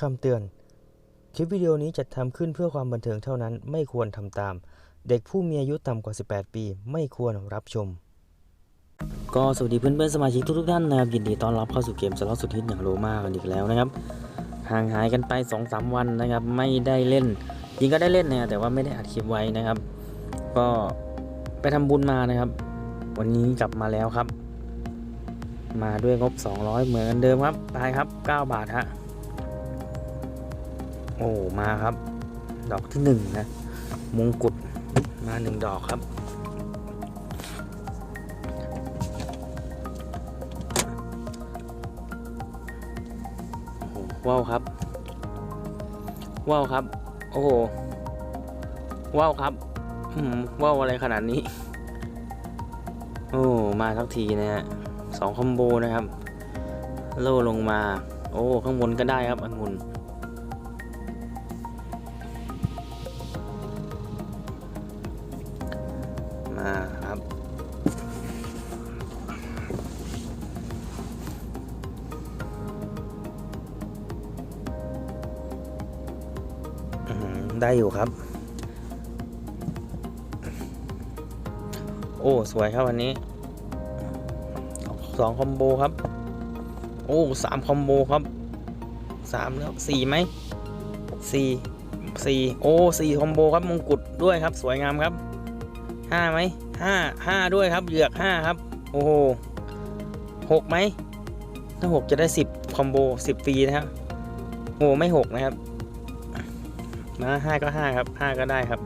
คำเตือน คลิปวิดีโอนี้จัดทำขึ้นเพื่อความบันเทิงเท่านั้น ไม่ควรทำตาม เด็กผู้มีอายุต่ำกว่า 18 ปี ไม่ควรรับชม ก็สวัสดีเพื่อนๆสมาชิกทุกๆท่านนะครับยินดีต้อนรับเข้าสู่เกมสล็อตสุดฮิตอย่างโรมากันอีกแล้วนะครับ ห่างหายกันไป2อสวันนะครับ ไม่ได้เล่นจริงก็ได้เล่นนะแต่ว่าไม่ได้อัดคลิปไว้นะครับ ก็ไปทำบุญมานะครับ วันนี้กลับมาแล้วครับ มาด้วยงบ 200 เหมือนเดิมครับไปครับ 9 บาทฮะ โอ้มาครับ ดอกที่หนึ่งนะมงกุฎมาหนึ่งดอกครับโอ้ว้าวครับ ว้าวครับ โอ้โห ว้าวครับว้าวอะไรขนาดนี้ โอ้ มาทักทีนะฮะสองคอมโบนะครับ โล่ลงมา โอ้ ข้างบนก็ได้ครับองุ่น ได้อยู่ครับ โอ้ สวยครับวันนี้สองคอมโบครับ โอ้สามคอมโบครับสามแล้วสี่ไหมสี่สี่โอ้สี่คอมโบครับมงกุฎด้วยครับ สวยงามครับห้าไหมห้าห้าด้วยครับเหยือกห้าครับ โอ้โหหกไหมถ้าหกจะได้สิบคอมโบสิบฟรีนะครับโอ้ไม่หกนะครับ นะห้าก็ห้าครับห้าก็ได้ครับ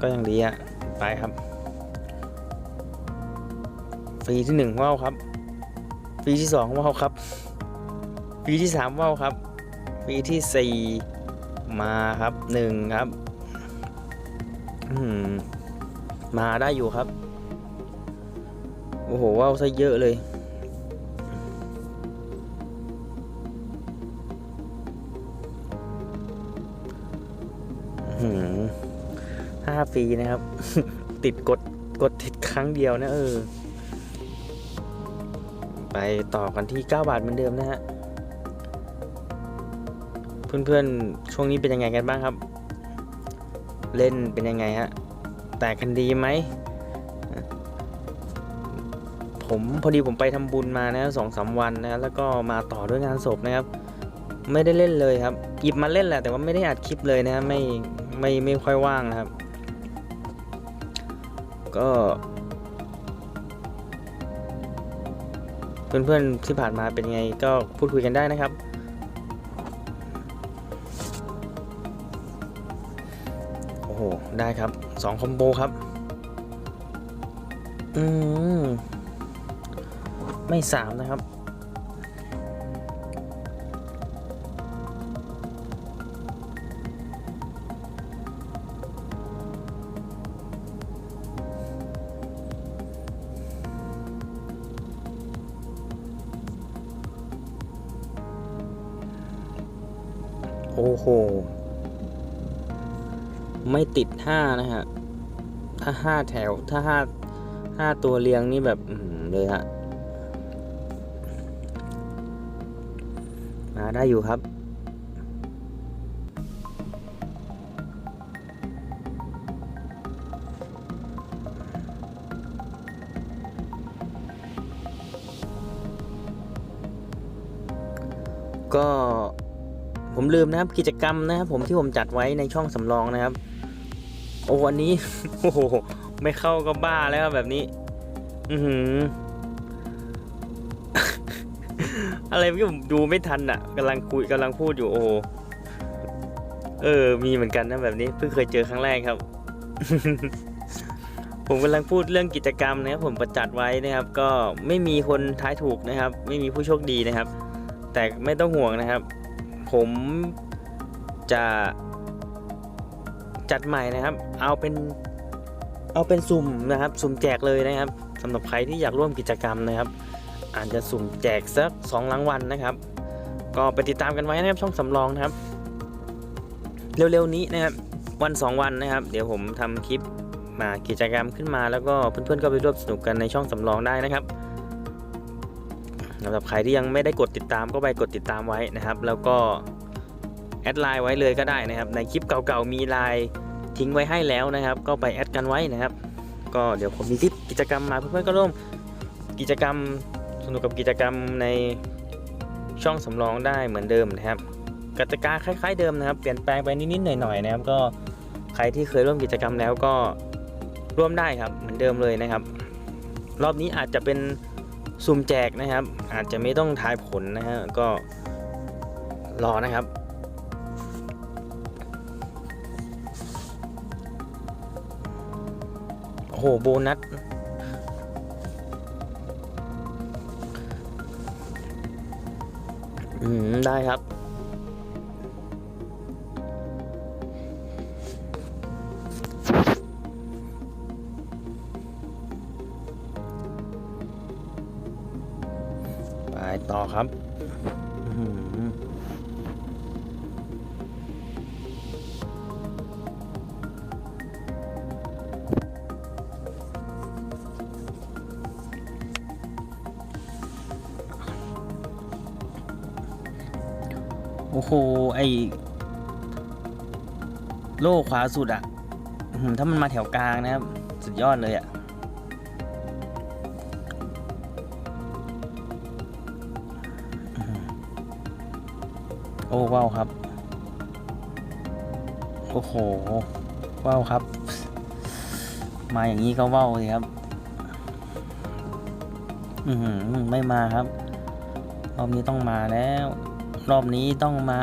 ก็ยังดีอะไปครับ ฟรีที่หนึ่งว่าวครับ ฟรีที่สองว่าวครับ ฟรีที่สามว่าวครับ ฟรีที่สี่มาครับหนึ่งครับมมาได้อยู่ครับ โอ้โหว่าวซะเยอะเลย ฟรีนะครับ ติดกดกดติดครั้งเดียวนะเออ ไปต่อกันที่ 9 บาทเหมือนเดิมนะฮะ เพื่อนๆ ช่วงนี้เป็นยังไงกันบ้างครับ เล่นเป็นยังไงฮะ แตกกันดีไหม ผมพอดีผมไปทำบุญมานะสองสามวันนะแล้วก็มาต่อด้วยงานศพนะครับ ไม่ได้เล่นเลยครับ หยิบมาเล่นแหละแต่ว่าไม่ได้อัดคลิปเลยนะไม่ไม่ไม่ค่อยว่างนะครับ ก็เพื่อนๆที่ผ่านมาเป็นไงก็พูดคุยกันได้นะครับ โอ้โห ได้ครับสองคอมโบครับ อืม ไม่สามนะครับ โอ้โห ไม่ติดห้านะฮะ ถ้าห้าแถว ถ้าห้าห้าตัวเรียงนี่แบบอืมเลยฮะ มาได้อยู่ครับก็ ผมลืมนะครับกิจกรรมนะครับผมที่ผมจัดไว้ในช่องสำรองนะครับ โอ้วันนี้โอ้โหไม่เข้าก็บ้าแล้วแบบนี้ อือหือ อะไรเมื่ผมดูไม่ทันอะกำลังคุยกำลังพูดอยู่โอ้โเออ มีเหมือนกันนะแบบนี้เพิ่งเคยเจอครั้งแรกครับ ผมกำลังพูดเรื่องกิจกรรมนะครับผมประจัดไว้นะครับ ก็ไม่มีคนท้ายถูกนะครับ ไม่มีผู้โชคดีนะครับ แต่ไม่ต้องห่วงนะครับ ผมจะจัดใหม่นะครับ เอาเป็นเอาเป็นสุ่มนะครับ สุ่มแจกเลยนะครับสำหรับใครที่อยากร่วมกิจกรรมนะครับ อาจจะสุ่มแจกสักสองรางวัลนะครับ ก็ไปติดตามกันไว้นะครับช่องสำรองนะครับ เร็วๆนี้นะครับวันสองวันนะครับ เดี๋ยวผมทำคลิปมากิจกรรมขึ้นมาแล้วก็เพื่อนๆก็ไปร่วมสนุกกันในช่องสำรองได้นะครับ สำหรับใครที่ยังไม่ได้กดติดตามก็ไปกดติดตามไว้นะครับ แล้วก็แอดไลน์ไว้เลยก็ได้นะครับ ในคลิปเก่าๆมีไลน์ทิ้งไว้ให้แล้วนะครับ ก็ไปแอดกันไว้นะครับ ก็เดี๋ยวผมมีคลิปกิจกรรมมาเพื่อนๆก็ร่วมกิจกรรมสนุกกับกิจกรรมในช่องสำรองได้เหมือนเดิมนะครับกติกาคล้ายๆเดิมนะครับ เปลี่ยนแปลงไปนิดๆหน่อยๆนะครับ ก็ใครที่เคยร่วมกิจกรรมแล้วก็ร่วมได้ครับเหมือนเดิมเลยนะครับ รอบนี้อาจจะเป็น สุ่มแจกนะครับ อาจจะไม่ต้องทายผลนะฮะก็รอนะครับ โอ้โหโบนัสอืม ได้ครับ ต่อครับโอ้โห ไอโล่ขวาสุดอะถ้ามันมาแถวกลางนะครับ สุดยอดเลยอะ ว้าวครับ โอ้โหว้าวครับ มาอย่างนี้ก็ว้าวเลยครับ อือหือไม่มาครับ รอบนี้ต้องมาแล้ว รอบนี้ต้องมา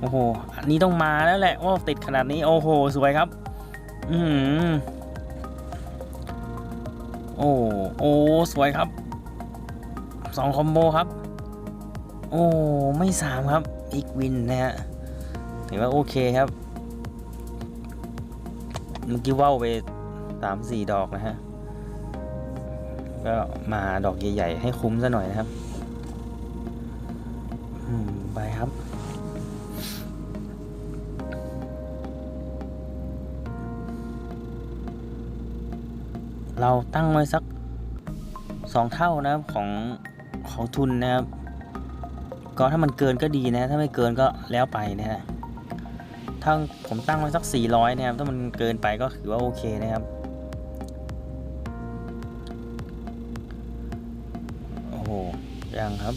โอ้โห อันนี้ต้องมาแล้วแหละว่าติดขนาดนี้ โอ้โห สวยครับ อือหือโอ้โอ้สวยครับสองคอมโบครับ โอ้ ไม่สามครับ อีกวินนะฮะถือว่าโอเคครับ เมื่อกี้ว่าวไปสามสี่ดอกนะฮะ ก็มาดอกใหญ่ๆให้คุ้มซะหน่อยนะครับไปครับเราตั้งไว้สักสองเท่านะครับของของทุนนะครับ ก็ถ้ามันเกินก็ดีนะ ถ้าไม่เกินก็แล้วไปนะฮะถ้าผมตั้งไว้สัก 400 นะครับ ถ้ามันเกินไปก็ถือว่าโอเคนะครับ โอ้โห ยังครับ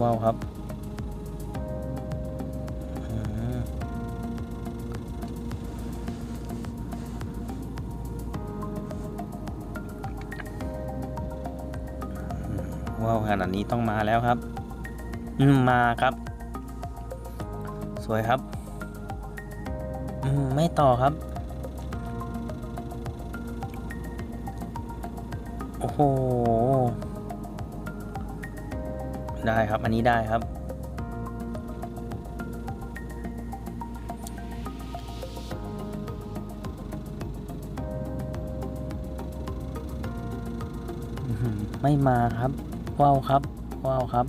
ว้าวครับว้าวขนาดนี้ต้องมาแล้วครับ มาครับ สวยครับ อืม ไม่ต่อครับ โอ้โห ได้ครับ อันนี้ได้ครับ ไม่มาครับ ว้าวครับ ว้าวครับ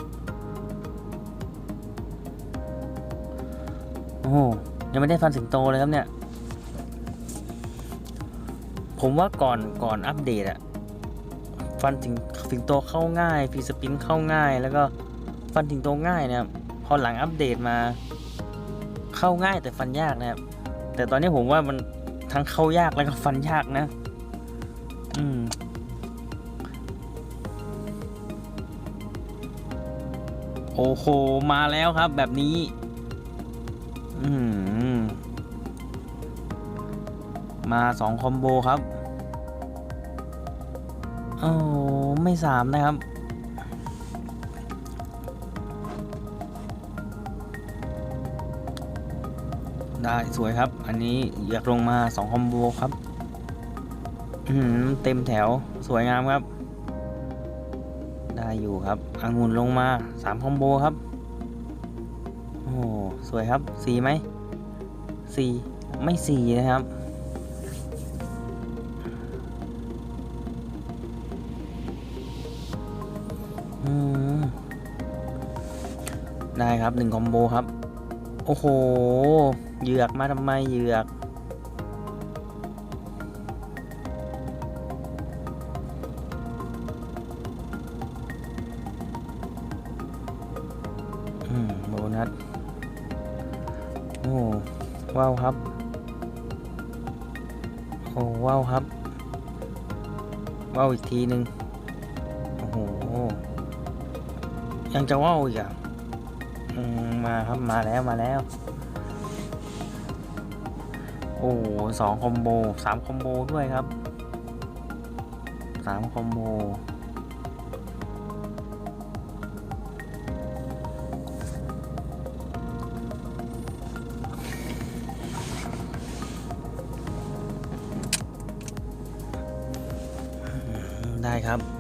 โอ้โหยังไม่ได้ฟันสิงโตเลยครับเนี่ย ผมว่าก่อนก่อนอัปเดตอะฟันสิงสิงโตเข้าง่ายฟีสปินเข้าง่าย แล้วก็ฟันสิงโตง่ายนะครับพอหลังอัปเดตมาเข้าง่ายแต่ฟันยากนะครับ แต่ตอนนี้ผมว่ามันทั้งเข้ายากแล้วก็ฟันยากนะ อืมโอ้โห มาแล้วครับแบบนี้ มาสองคอมโบครับโอ้ไม่สามนะครับ ได้สวยครับ อันนี้อยากลงมาสองคอมโบครับเต็มแถวสวยงามครับ ได้อยู่ครับองุ่นลงมาสามคอมโบครับโอ้สวยครับสีไหมสีไม่สีนะครับ ได้ครับหนึ่งคอมโบครับ โอ้โห เหยือกมาทำไมเหยือกอนัส โอ้ว้าวครับ โอ้ว้าวครับว้าวอีกทีหนึ่งโอ้โห ยังจะว้าวอีกอะมาครับมาแล้วมาแล้ว โอ้สองคอมโบสามคอมโบด้วยครับสามคอมโบได้ครับ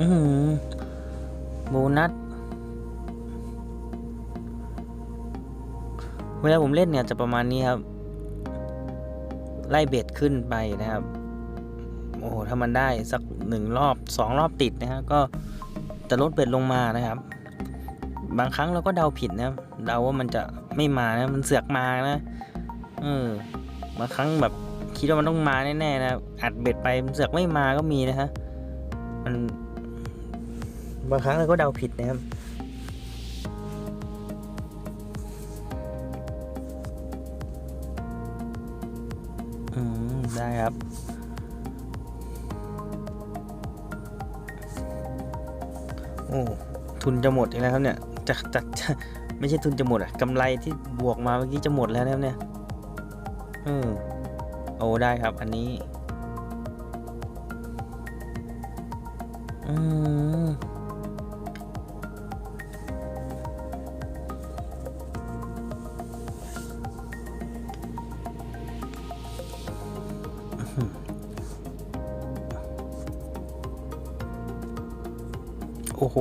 อือหือโบนัสเวลาผมเล่นเนี่ยจะประมาณนี้ครับ ไล่เบ็ดขึ้นไปนะครับ โอ้โห ถ้ามันได้สักหนึ่งรอบสองรอบติดนะฮะก็จะลดเบ็ดลงมานะครับ บางครั้งเราก็เดาผิดนะเดาว่ามันจะไม่มานะ มันเสือกมานะเออบางครั้งแบบคิดว่ามันต้องมาแน่ๆนะอัดเบ็ดไปเสือกไม่มาก็มีนะฮะมัน บางครั้งเราก็เดาผิดนะครับอืมได้ครับโอ้ทุนจะหมดอีกแล้วครับเนี่ยจะจะจะไม่ใช่ทุนจะหมดอะกำไรที่บวกมาเมื่อกี้จะหมดแล้วนะครับเนี่ยเออโอ้ได้ครับ อันนี้อืม โอ้โห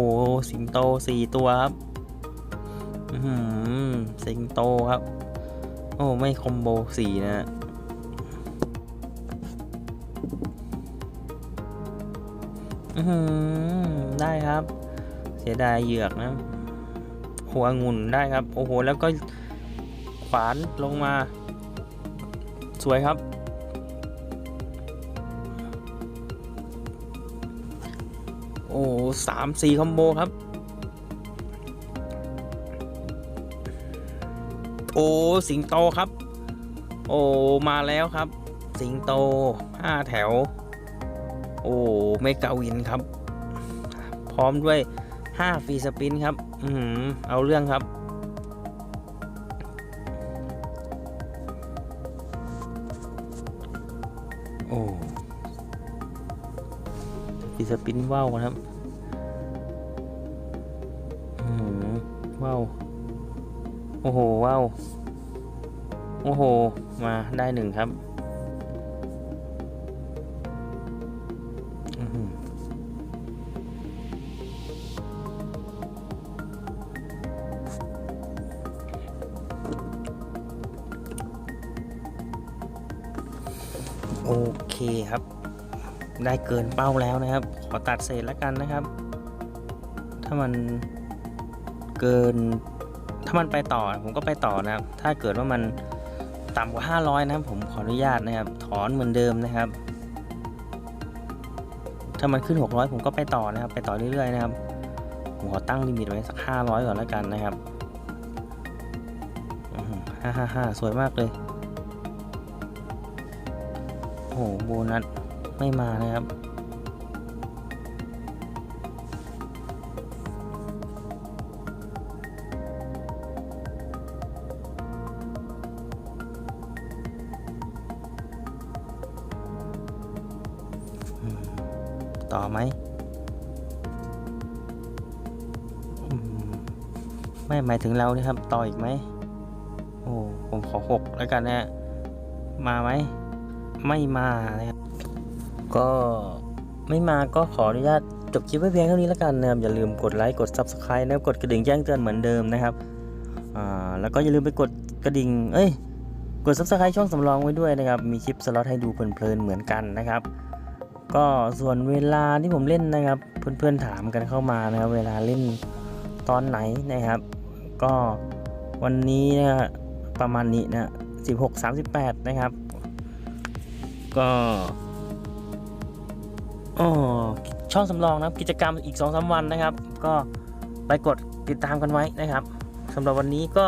สิงโตสี่ตัวครับสิงโตครับ โอ้ ไม่คอมโบสี่นะฮะได้ครับ เสียดายเหยือกนะ หัวงุ่นได้ครับ โอ้โห แล้วก็ขวานลงมา สวยครับ อ้สามสี่คอมโบครับ โอ้สิงโตครับ โอ้มาแล้วครับ สิงโตห้าแถว โอ้ไม่กาวินครับ พร้อมด้วยห้าฟรีสปินครับ อืมเอาเรื่องครับโอ้ ฟรีสปินว่าวนะครับว้าว โอ้โห ว้าว โอ้โห มาได้หนึ่งครับ โอเคครับ ได้เกินเป้าแล้วนะครับ ขอตัดเศษแล้วกันนะครับ ถ้ามันเกิน ถ้ามันไปต่อผมก็ไปต่อนะครับ ถ้าเกิดว่ามันต่ำกว่า 500 นะครับ ผมขออนุญาตนะครับ ถอนเหมือนเดิมนะครับ ถ้ามันขึ้น 600 ผมก็ไปต่อนะครับ ไปต่อเรื่อยๆนะครับ ผมขอตั้งลิมิตไว้สัก 500 ก่อนแล้วกันนะครับห้าห้าห้าสวยมากเลย โอ้โห โบนัส ไม่มานะครับ ต่อไหม ไม่หมายถึงเรานี่ครับ ต่ออีกไหม โอ้ ผมขอหกแล้วกันนะฮะมาไหม ไม่มานะครับ ก็ไม่มาก็ขออนุญาตจบคลิปไว้เพียงเท่านี้แล้วกันนะครับอย่าลืมกดไลค์กด Subscribe นะครับกดกระดิ่งแจ้งเตือนเหมือนเดิมนะครับแล้วก็อย่าลืมไปกดกระดิ่งเอ้ยกด Subscribe ช่องสำรองไว้ด้วยนะครับ มีคลิปสล็อตให้ดูเพลินๆเหมือนกันนะครับ ก็ส่วนเวลาที่ผมเล่นนะครับ เพื่อนๆถามกันเข้ามานะครับ เวลาเล่นตอนไหนนะครับ ก็วันนี้นะประมาณนี้นะ16 38 นะครับ ก็ ช่องสำรองนะครับกิจกรรมอีก2อสวันนะครับ ก็ไปกดติดตามกันไว้นะครับสำหรับวันนี้ก็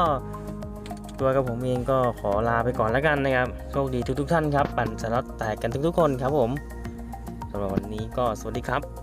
ตัวกับผมเองก็ขอลาไปก่อนแล้วกันนะครับ โชคดีทุกๆท่านครับ ปั่นสล็อตแตกกันทุกๆคนครับผมสำหรับวันนี้ก็สวัสดีครับ